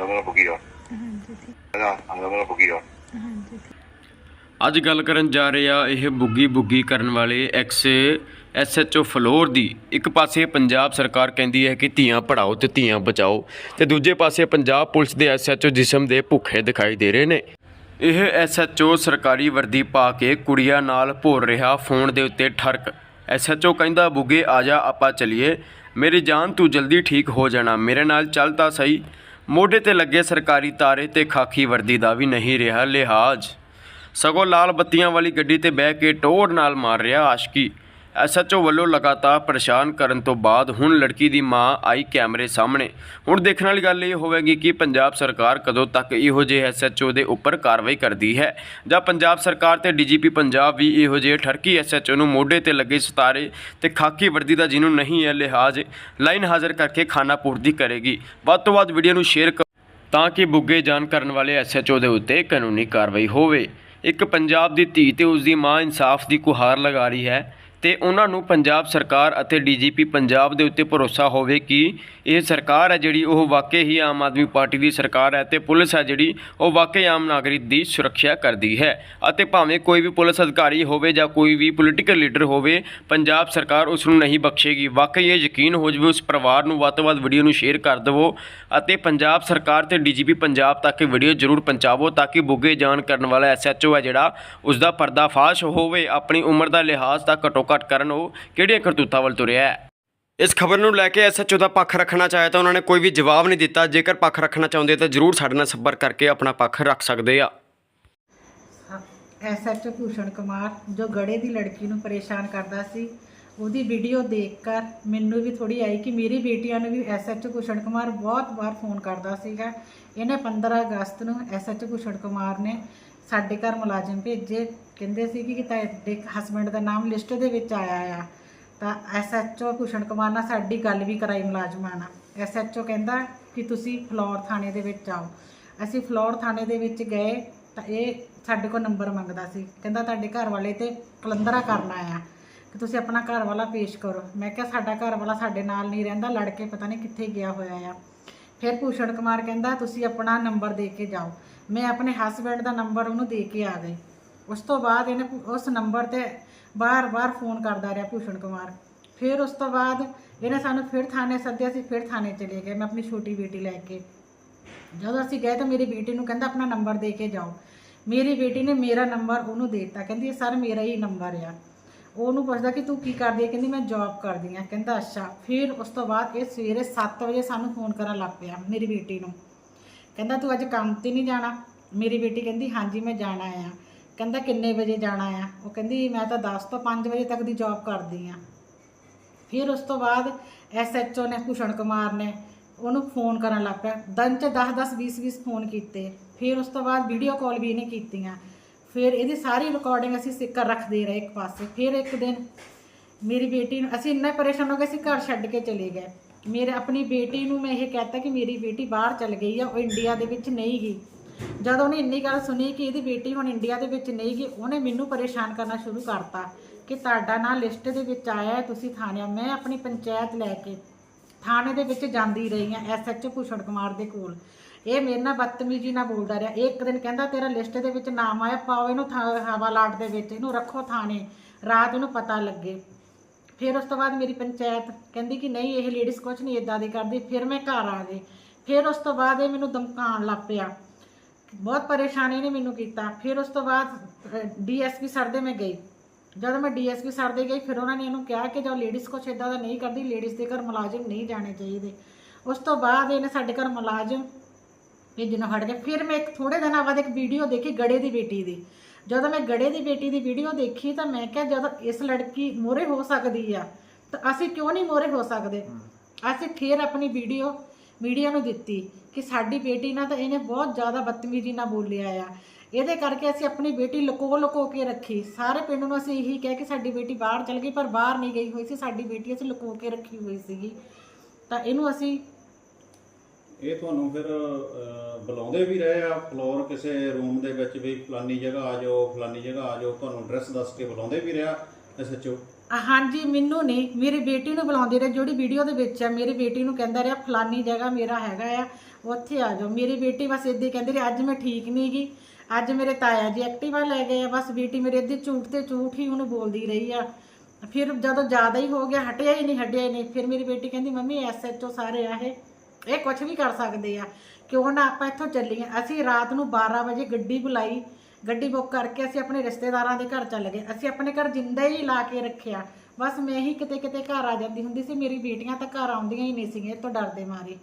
ਹੰਗਾਮਾ ਬੁਗੀਆ ਹਾਂਜੀ ਠੀਕ ਹੈਨਾ ਹੰਗਾਮਾ ਹਾਂਜੀ ਅੱਜ ਗੱਲ ਕਰਨ ਜਾ ਰਹੇ ਆ ਇਹ ਬੁੱਗੀ ਬੁੱਗੀ ਕਰਨ ਵਾਲੇ ਐਕਸ ਐਸਐਚਓ ਫਲੋਰ ਦੀ। ਇੱਕ ਪਾਸੇ ਪੰਜਾਬ ਸਰਕਾਰ ਕਹਿੰਦੀ ਹੈ ਕਿ ਧੀਆਂ ਪੜਾਓ ਤੇ ਧੀਆਂ ਬਚਾਓ ਤੇ ਦੂਜੇ ਪਾਸੇ ਪੰਜਾਬ ਪੁਲਿਸ ਦੇ ਐਸਐਚਓ ਜਿਸਮ ਦੇ ਭੁੱਖੇ ਦਿਖਾਈ ਦੇ ਰਹੇ ਨੇ। ਇਹ ਐਸਐਚਓ ਸਰਕਾਰੀ ਵਰਦੀ ਪਾ ਕੇ ਕੁੜੀਆਂ ਨਾਲ ਭੋਰ ਰਿਹਾ, ਫੋਨ ਦੇ ਉੱਤੇ ਠਰਕ। ਐਸਐਚਓ ਕਹਿੰਦਾ, ਬੁੱਗੇ, ਆ ਜਾ, ਆਪਾਂ ਚਲੀਏ। ਮੇਰੀ ਜਾਨ, ਤੂੰ ਜਲਦੀ ਠੀਕ ਹੋ ਜਾਣਾ। ਮੇਰੇ ਨਾਲ ਚੱਲ ਤਾਂ ਸਹੀ। ਮੋਢੇ ਤੇ ਲੱਗੇ ਸਰਕਾਰੀ ਤਾਰੇ ਤੇ ਖਾਕੀ ਵਰਦੀ ਦਾ ਵੀ ਨਹੀਂ ਰਿਹਾ ਲਿਹਾਜ਼। ਸਗੋਂ ਲਾਲ ਬੱਤੀਆਂ ਵਾਲੀ ਗੱਡੀ ਤੇ ਬਹਿ ਕੇ ਟੋਰ ਨਾਲ ਮਾਰ ਰਿਹਾ ਆਸ਼ਕੀ। ਐਸਐਚਓ ਵੱਲੋਂ ਲਗਾਤਾਰ ਪਰੇਸ਼ਾਨ ਕਰਨ ਤੋਂ ਬਾਅਦ ਹੁਣ ਲੜਕੀ ਦੀ ਮਾਂ ਆਈ ਕੈਮਰੇ ਸਾਹਮਣੇ। ਹੁਣ ਦੇਖਣ ਵਾਲੀ ਗੱਲ ਇਹ ਹੋਵੇਗੀ ਕਿ ਪੰਜਾਬ ਸਰਕਾਰ ਕਦੋਂ ਤੱਕ ਇਹੋ ਜਿਹੇ ਐਸਐਚਓ ਦੇ ਉੱਪਰ ਕਾਰਵਾਈ ਕਰਦੀ ਹੈ, ਜਾਂ ਪੰਜਾਬ ਸਰਕਾਰ ਤੇ ਡੀਜੀਪੀ ਪੰਜਾਬ ਵੀ ਇਹੋ ਜਿਹੇ ਠਰਕੀ ਐਸਐਚਓ ਨੂੰ ਮੋਢੇ ਤੇ ਲੱਗੇ ਸਿਤਾਰੇ ਤੇ ਖਾਕੀ ਵਰਦੀ ਦਾ ਜਿਹਨੂੰ ਨਹੀਂ ਹੈ ਲਿਹਾਜ਼, ਲਾਈਨ ਹਾਜ਼ਰ ਕਰਕੇ ਖਾਨਾ ਪੂਰਤੀ ਕਰੇਗੀ। ਵੱਧ ਤੋਂ ਵੱਧ ਵੀਡੀਓ ਨੂੰ ਸ਼ੇਅਰ ਕਰੋ ਤਾਂ ਕਿ ਬੁੱਗੇ ਜਾਣ ਕਰਨ ਵਾਲੇ ਐਸਐਚਓ ਦੇ ਉੱਤੇ ਕਾਨੂੰਨੀ ਕਾਰਵਾਈ ਹੋਵੇ। ਇੱਕ ਪੰਜਾਬ ਦੀ ਧੀ ਤੇ ਉਸ ਦੀ ਮਾਂ ਇਨਸਾਫ ਦੀ ਗੁਹਾਰ ਲਗਾ ਰਹੀ ਹੈ। ਤੇ ਉਹਨਾਂ ਨੂੰ ਪੰਜਾਬ ਸਰਕਾਰ ਅਤੇ ਡੀਜੀਪੀ ਪੰਜਾਬ ਦੇ ਉੱਤੇ ਭਰੋਸਾ ਹੋਵੇ ਕਿ ਇਹ ਸਰਕਾਰ ਹੈ ਜਿਹੜੀ ਉਹ ਵਾਕਈ ਹੀ ਆਮ ਆਦਮੀ ਪਾਰਟੀ ਦੀ ਸਰਕਾਰ ਹੈ ਤੇ ਪੁਲਿਸ ਹੈ ਜਿਹੜੀ ਉਹ ਵਾਕਈ ਆਮ ਨਾਗਰਿਕ ਦੀ ਸੁਰੱਖਿਆ ਕਰਦੀ ਹੈ। ਅਤੇ ਭਾਵੇਂ ਕੋਈ ਵੀ ਪੁਲਿਸ ਅਧਿਕਾਰੀ ਹੋਵੇ ਜਾਂ ਕੋਈ ਵੀ ਪੋਲੀਟੀਕਲ ਲੀਡਰ ਹੋਵੇ, ਪੰਜਾਬ ਸਰਕਾਰ ਉਸ ਨੂੰ ਨਹੀਂ ਬਖਸ਼ੇਗੀ। ਵਾਕਈ ਇਹ ਯਕੀਨ ਹੋ ਜਾਵੇ, ਉਸ ਪਰਿਵਾਰ ਨੂੰ ਵੱਧ ਤੋਂ ਵੱਧ ਵੀਡੀਓ ਨੂੰ ਸ਼ੇਅਰ ਕਰ ਦੇਵੋ ਅਤੇ ਪੰਜਾਬ ਸਰਕਾਰ ਤੇ ਡੀਜੀਪੀ ਪੰਜਾਬ ਤੱਕ ਇਹ ਵੀਡੀਓ ਜ਼ਰੂਰ ਪਹੁੰਚਾਵੋ ਤਾਂ ਕਿ ਬੁੱਗੇ ਜਾਣ ਕਰਨ ਵਾਲਾ ਐਸਐਚਓ ਹੈ ਜਿਹੜਾ ਉਸ ਦਾ ਪਰਦਾਫਾਸ਼ ਹੋਵੇ, ਆਪਣੀ ਉਮਰ ਦਾ ਲਿਹਾਜ਼ ਤਾਂ ਘੱਟੋ ਘੱਟ ਕਰਨ ਉਹ ਕਿਹੜੀਆਂ ਕਰਤੂਤਾਂ ਵੱਲ ਤੁਰਿਆ ਹੈ? ਇਸ ਖਬਰ ਨੂੰ ਲੈ ਕੇ ਐਸਐਚਓ ਦਾ ਪੱਖ ਰੱਖਣਾ ਚਾਹਿਆ ਤਾਂ ਉਹਨਾਂ ਨੇ ਕੋਈ ਵੀ ਜਵਾਬ ਨਹੀਂ ਦਿੱਤਾ। ਜੇਕਰ ਪੱਖ ਰੱਖਣਾ ਚਾਹੁੰਦੇ ਤਾਂ ਜ਼ਰੂਰ ਸਾਡੇ ਨਾਲ ਸੰਪਰਕ ਕਰਕੇ ਆਪਣਾ ਪੱਖ ਰੱਖ ਸਕਦੇ ਆ। ਐਸਐਚਓ ਭੂਸ਼ਣ ਕੁਮਾਰ ਜੋ ਗੜੇ ਦੀ ਲੜਕੀ ਨੂੰ ਪਰੇਸ਼ਾਨ ਕਰਦਾ ਸੀ ਉਹਦੀ ਵੀਡੀਓ ਦੇਖ ਕਰ ਮੈਨੂੰ ਵੀ ਥੋੜੀ ਆਈ ਕਿ ਮੇਰੀ ਬੇਟੀਆਂ ਨੂੰ ਵੀ ਐਸਐਚਓ ਭੂਸ਼ਣ ਕੁਮਾਰ ਬਹੁਤ ਵਾਰ ਫੋਨ ਕਰਦਾ ਸੀਗਾ। ਇਹਨੇ 15 ਅਗਸਤ ਨੂੰ ਐਸਐਚਓ ਭੂਸ਼ਣ ਕੁਮਾਰ ਨੇ ਸਾਡੇ ਘਰ ਮੁਲਾਜ਼ਮ ਭੇਜੇ। ਕਹਿੰਦੇ ਸੀ ਕਿ ਤੁਹਾਡੇ ਹਸਬੰਡ ਦਾ ਨਾਮ ਲਿਸਟ ਦੇ ਵਿੱਚ ਆਇਆ ਆ। ਤਾਂ ਐਸਐਚਓ ਭੂਸ਼ਣ ਕੁਮਾਰ ਨਾਲ ਸਾਡੀ ਗੱਲ ਵੀ ਕਰਾਈ ਮੁਲਾਜ਼ਮਾਂ ਨਾਲ। ਐਸਐਚਓ ਕਹਿੰਦਾ ਕਿ ਤੁਸੀਂ ਫਲੋਰ ਥਾਣੇ ਦੇ ਵਿੱਚ ਆਓ। ਅਸੀਂ ਫਲੋਰ ਥਾਣੇ ਦੇ ਵਿੱਚ ਗਏ ਤਾਂ ਇਹ ਸਾਡੇ ਕੋਲ ਨੰਬਰ ਮੰਗਦਾ ਸੀ। ਕਹਿੰਦਾ ਤੁਹਾਡੇ ਘਰ ਵਾਲੇ ਤੇ ਕਲੰਦਰਾ ਕਰਨਾ ਆ ਕਿ ਤੁਸੀਂ ਆਪਣਾ ਘਰ ਵਾਲਾ ਪੇਸ਼ ਕਰੋ। ਮੈਂ ਕਿਹਾ ਸਾਡਾ ਘਰ ਵਾਲਾ ਸਾਡੇ ਨਾਲ ਨਹੀਂ ਰਹਿੰਦਾ ਲੜ ਕੇ ਪਤਾ ਨਹੀਂ ਕਿੱਥੇ ਗਿਆ ਹੋਇਆ ਆ। ਫਿਰ ਭੂਸ਼ਣ ਕੁਮਾਰ ਕਹਿੰਦਾ, ਤੁਸੀਂ ਆਪਣਾ ਨੰਬਰ ਦੇ ਕੇ ਜਾਓ। ਮੈਂ ਆਪਣੇ ਹਸਬੰਡ ਦਾ ਨੰਬਰ ਉਹਨੂੰ ਦੇ ਕੇ ਆ ਗਈ। ਉਸ ਤੋਂ ਬਾਅਦ ਇਹਨੇ ਉਸ ਨੰਬਰ ਤੇ ਬਾਰ-ਬਾਰ ਫੋਨ ਕਰਦਾ ਰਿਹਾ ਭੂਸ਼ਣ ਕੁਮਾਰ। ਫਿਰ ਉਸ ਤੋਂ ਬਾਅਦ ਇਹਨੇ ਸਾਨੂੰ ਫਿਰ ਥਾਣੇ ਸੱਦਿਆ ਸੀ, ਫਿਰ ਥਾਣੇ ਚਲੇ ਗਏ। ਮੈਂ ਆਪਣੀ ਛੋਟੀ ਬੇਟੀ ਲੈ ਕੇ। ਜਦੋਂ ਅਸੀਂ ਗਏ ਤਾਂ ਮੇਰੀ ਬੇਟੀ ਨੂੰ ਕਹਿੰਦਾ, ਆਪਣਾ ਨੰਬਰ ਦੇ ਕੇ ਜਾਓ। ਮੇਰੀ ਬੇਟੀ ਨੇ ਮੇਰਾ ਨੰਬਰ ਉਹਨੂੰ ਦੇ ਦਿੱਤਾ। ਕਹਿੰਦੀ ਸਰ, ਮੇਰਾ ਹੀ ਨੰਬਰ ਆ। ਉਹਨੂੰ ਪੁੱਛਦਾ ਕਿ ਤੂੰ ਕੀ ਕਰਦੀ ਹੈ ਕਹਿੰਦੀ, ਮੈਂ ਜੌਬ ਕਰਦੀ ਆ। ਕਹਿੰਦਾ, ਅੱਛਾ। ਫਿਰ ਉਸ ਤੋਂ ਬਾਅਦ ਇਹ ਸਵੇਰੇ 7 ਵਜੇ ਸਾਨੂੰ ਫੋਨ ਕਰਨ ਲੱਗ ਪਿਆ ਮੇਰੀ ਬੇਟੀ ਨੂੰ। ਕਹਿੰਦਾ, ਤੂੰ ਅੱਜ ਕੰਮ ਤੇ ਨਹੀਂ ਜਾਣਾ? ਮੇਰੀ ਬੇਟੀ ਕਹਿੰਦੀ, ਹਾਂਜੀ, ਮੈਂ ਜਾਣਾ ਆ। ਕਹਿੰਦਾ ਕਿੰਨੇ ਵਜੇ ਜਾਣਾ ਆ? ਉਹ ਕਹਿੰਦੀ, ਮੈਂ ਤਾਂ 10 ਤੋਂ 5 ਵਜੇ ਤੱਕ ਦੀ ਜੌਬ ਕਰਦੀ ਆ। ਫਿਰ ਉਸ ਤੋਂ ਬਾਅਦ ਐਸਐਚਓ ਨੇ, ਭੂਸ਼ਣ ਕੁਮਾਰ ਨੇ ਉਹਨੂੰ ਫੋਨ ਕਰਨ ਲੱਗ ਪਿਆ। ਦਿਨ ਚ 10 10 20 20 ਫੋਨ ਕੀਤੇ। ਫਿਰ ਉਸ ਤੋਂ ਬਾਅਦ ਵੀਡੀਓ ਕਾਲ ਵੀ ਇਹਨੇ ਕੀਤੀਆਂ। ਫਿਰ ਇਹਦੀ ਸਾਰੀ ਰਿਕਾਰਡਿੰਗ ਅਸੀਂ ਸਿੱਕਰ ਰੱਖਦੇ ਰਹੇ ਇੱਕ ਪਾਸੇ। ਫਿਰ ਇੱਕ ਦਿਨ ਮੇਰੀ ਬੇਟੀ ਨੂੰ, ਅਸੀਂ ਇੰਨਾ ਪਰੇਸ਼ਾਨ ਹੋ ਗਏ, ਅਸੀਂ ਘਰ ਛੱਡ ਕੇ ਚਲੇ ਗਏ। ਮੇਰੇ, ਆਪਣੀ ਬੇਟੀ ਨੂੰ ਮੈਂ ਇਹ ਕਹਿਤਾ ਕਿ ਮੇਰੀ ਬੇਟੀ ਬਾਹਰ ਚਲ ਗਈ ਆ, ਉਹ ਇੰਡੀਆ ਦੇ ਵਿੱਚ ਨਹੀਂ ਗਈ। ਜਦੋਂ ਉਹਨੇ ਇੰਨੀ ਗੱਲ ਸੁਣੀ ਕਿ ਇਹਦੀ ਬੇਟੀ ਹੁਣ ਇੰਡੀਆ ਦੇ ਵਿੱਚ ਨਹੀਂ ਗਈ, ਉਹਨੇ ਮੈਨੂੰ ਪਰੇਸ਼ਾਨ ਕਰਨਾ ਸ਼ੁਰੂ ਕਰਤਾ ਕਿ ਤੁਹਾਡਾ ਨਾਂ ਲਿਸਟ ਦੇ ਵਿੱਚ ਆਇਆ ਹੈ, ਤੁਸੀਂ ਥਾਣੇ ਮੈਂ ਆਪਣੀ ਪੰਚਾਇਤ ਲੈ ਕੇ ਥਾਣੇ ਦੇ ਵਿੱਚ ਜਾਂਦੀ ਰਹੀ ਆ ਐਸਐਚਓ ਭੂਸ਼ਣ ਕੁਮਾਰ ਦੇ ਕੋਲ। ਇਹ ਮੇਰੇ ਨਾਲ ਬਦਤਮੀਜ਼ੀ ਨਾਲ ਬੋਲਦਾ ਰਿਹਾ। ਇਹ ਇੱਕ ਦਿਨ ਕਹਿੰਦਾ, ਤੇਰਾ ਲਿਸਟ ਦੇ ਵਿੱਚ ਨਾਮ ਆਇਆ, ਪਾਓ ਇਹਨੂੰ ਹਵਾ ਲਾਟ ਦੇ ਵਿੱਚ, ਇਹਨੂੰ ਰੱਖੋ ਥਾਣੇ। ਰਾਤ ਇਹਨੂੰ ਪਤਾ ਲੱਗੇ। ਫਿਰ ਉਸ ਤੋਂ ਬਾਅਦ ਮੇਰੀ ਪੰਚਾਇਤ ਕਹਿੰਦੀ ਕਿ ਨਹੀਂ, ਇਹ ਲੇਡੀਜ਼ ਕੁਝ ਨਹੀਂ ਇਦਾਂ ਦੀ ਕਰਦੀ, ਫਿਰ ਮੈਂ ਘਰ ਆ ਗਈ। ਫਿਰ ਉਸ ਤੋਂ ਬਾਅਦ ਇਹ ਮੈਨੂੰ ਧਮਕਾਉਣ ਲੱਗ ਪਿਆ। ਬਹੁਤ ਪਰੇਸ਼ਾਨੀ ਨੇ ਮੈਨੂੰ ਕੀਤਾ। ਫਿਰ ਉਸ ਤੋਂ ਬਾਅਦ ਡੀਐਸਪੀ ਸਰ ਦੇ ਮੈਂ ਗਈ। ਜਦੋਂ ਮੈਂ ਡੀਐਸਪੀ ਸਰ ਦੇ ਗਈ ਫਿਰ ਉਹਨਾਂ ਨੇ ਇਹਨੂੰ ਕਿਹਾ ਕਿ ਜੋ ਲੇਡੀਜ਼ ਕੁਛ ਇਦਾਂ ਦਾ ਨਹੀਂ ਕਰਦੀ ਲੇਡੀਜ਼ ਦੇ ਘਰ ਮੁਲਾਜ਼ਮ ਨਹੀਂ ਜਾਣੇ ਚਾਹੀਦੇ। ਉਸ ਤੋਂ ਬਾਅਦ ਇਹਨੇ ਸਾਡੇ ਘਰ ਮੁਲਾਜ਼ਮ ਭੇਜਣੋਂ ਹਟ ਗਿਆ ਫਿਰ ਮੈਂ ਇੱਕ ਥੋੜੇ ਦਿਨਾਂ ਬਾਅਦ ਇੱਕ ਵੀਡੀਓ ਦੇਖੀ ਗੜੇ ਦੀ ਬੇਟੀ ਦੀ। ਜਦੋਂ ਮੈਂ ਗੜੇ ਦੀ ਬੇਟੀ ਦੀ ਵੀਡੀਓ ਦੇਖੀ ਤਾਂ ਮੈਂ ਕਿਹਾ ਜਦੋਂ ਇਸ ਲੜਕੀ ਮੋਰੇ ਹੋ ਸਕਦੀ ਆ ਤਾਂ ਅਸੀਂ ਕਿਉਂ ਨਹੀਂ ਮੋਰੇ ਹੋ ਸਕਦੇ? ਅਸੀਂ ਫਿਰ ਆਪਣੀ ਵੀਡੀਓ ਮੀਡੀਆ ਨੂੰ ਦਿੱਤੀ ਕਿ ਸਾਡੀ ਬੇਟੀ ਨਾਲ ਤਾਂ ਇਹਨੇ ਬਹੁਤ ਜ਼ਿਆਦਾ ਬਦਤਮੀਜ਼ੀ ਨਾਲ ਬੋਲਿਆ ਆ। ਇਹਦੇ ਕਰਕੇ ਅਸੀਂ ਆਪਣੀ ਬੇਟੀ ਲੁਕੋ ਲੁਕੋ ਕੇ ਰੱਖੀ। ਸਾਰੇ ਪਿੰਡ ਨੂੰ ਅਸੀਂ ਇਹੀ ਕਹਿ ਕਿ ਸਾਡੀ ਬੇਟੀ ਬਾਹਰ ਚਲ ਗਈ, ਪਰ ਬਾਹਰ ਨਹੀਂ ਗਈ ਹੋਈ ਸੀ। ਸਾਡੀ ਬੇਟੀ ਅਸੀਂ ਲੁਕੋ ਕੇ ਰੱਖੀ ਹੋਈ ਸੀਗੀ। ਤਾਂ ਇਹਨੂੰ ਅਸੀਂ ਇਹ ਤੁਹਾਨੂੰ ਫਿਰ ਬੁਲਾਉਂਦੇ ਵੀ ਰਹੇ ਆ ਫਲੋਰ ਕਿਸੇ ਰੂਮ ਦੇ ਵਿੱਚ ਵੀ, ਫਲਾਨੀ ਜਗ੍ਹਾ ਆ ਜਾਓ, ਫਲਾਨੀ ਜਗ੍ਹਾ ਆ ਜਾਓ, ਤੁਹਾਨੂੰ ਐਡਰੈਸ ਦੱਸ ਕੇ ਬੁਲਾਉਂਦੇ ਵੀ ਰਿਹਾ ਐਸਐਚਓ ਹਾਂਜੀ, ਮੈਨੂੰ ਨਹੀਂ ਮੇਰੀ ਬੇਟੀ ਨੂੰ ਬੁਲਾਉਂਦੇ ਰਹੇ, ਜਿਹੜੀ ਵੀਡੀਓ ਦੇ ਵਿੱਚ ਆ, ਮੇਰੀ ਬੇਟੀ ਨੂੰ ਕਹਿੰਦਾ ਰਿਹਾ, ਫਲਾਨੀ ਜਗ੍ਹਾ ਮੇਰਾ ਹੈਗਾ ਆ, ਉੱਥੇ ਆ ਜਾਓ। ਮੇਰੀ ਬੇਟੀ ਬਸ ਏਦਾਂ ਹੀ ਕਹਿੰਦੀ ਰਹੀ, ਅੱਜ ਮੈਂ ਠੀਕ ਨਹੀਂ ਗੀ, ਅੱਜ ਮੇਰੇ ਤਾਇਆ ਜੀ ਐਕਟਿਵਾ ਲੈ ਗਏ ਆ, ਬਸ ਬੇਟੀ ਮੇਰੇ ਅੱਧੀ ਝੂਠ ਤੇ ਝੂਠ ਹੀ ਉਹਨੂੰ ਬੋਲਦੀ ਰਹੀ ਆ। ਫਿਰ ਜਦੋਂ ਜ਼ਿਆਦਾ ਹੀ ਹੋ ਗਿਆ, ਹਟਿਆ ਹੀ ਨਹੀਂ ਹਟਿਆ ਹੀ ਨਹੀਂ ਫਿਰ ਮੇਰੀ ਬੇਟੀ ਕਹਿੰਦੀ, ਮੰਮੀ ਐਸਐਚਓ ਸਾਰੇ ਆ ਇਹ ਇਹ ਕੁਝ ਵੀ ਕਰ ਸਕਦੇ ਆ, ਕਿਉਂ ਨਾ ਆਪਾਂ ਇੱਥੋਂ ਚੱਲੀਏ? ਅਸੀਂ ਰਾਤ ਨੂੰ 12 ਵਜੇ ਗੱਡੀ ਬੁਲਾਈ ਗੱਡੀ ਬੁੱਕ ਕਰਕੇ ਅਸੀਂ ਆਪਣੇ ਰਿਸ਼ਤੇਦਾਰਾਂ ਦੇ ਘਰ ਚੱਲ ਗਏ। ਅਸੀਂ ਆਪਣੇ ਘਰ ਜਿੰਦਾ ਹੀ ਲਾ ਕੇ ਰੱਖਿਆ। ਬਸ ਮੈਂ ਹੀ ਕਿਤੇ ਕਿਤੇ ਘਰ ਆ ਜਾਂਦੀ ਹੁੰਦੀ ਸੀ। ਮੇਰੀ ਬੇਟੀਆਂ ਤਾਂ ਘਰ ਆਉਂਦੀਆਂ ਹੀ ਨਹੀਂ ਸੀਗੀਆਂ। ਇਹ ਤੋਂ ਡਰਦੇ ਮਾਰੇ।